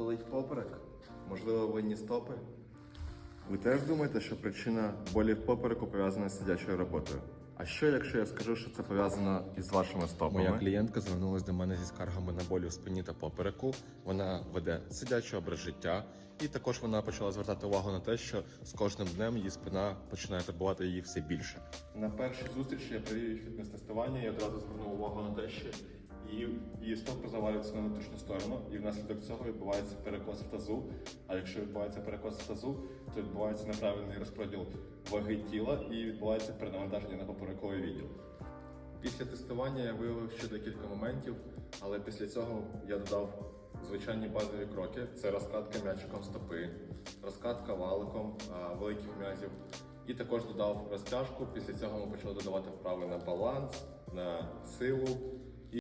Болить поперек, можливо, винні стопи. Ви теж думаєте, що причина болів попереку пов'язана з сидячою роботою? А що, якщо я скажу, що це пов'язано із вашими стопами? Моя клієнтка звернулася до мене зі скаргами на болі в спині та попереку. Вона веде сидячий образ життя, і також вона почала звертати увагу на те, що з кожним днем її спина починає турбувати її все більше. На першій зустрічі я провів фітнес-тестування і одразу звернув увагу на те, що її, її стопи завалюються на внутрішню сторону, і внаслідок цього відбувається перекос в тазу. А якщо відбувається перекос в тазу, то відбувається неправильний розподіл ваги тіла і відбувається перенавантаження на поперековий відділ. Після тестування я виявив ще декілька моментів, але після цього я додав звичайні базові кроки: це розкатка м'ячиком стопи, розкатка валиком великих м'язів. І також додав розтяжку. Після цього ми почали додавати вправи на баланс, на силу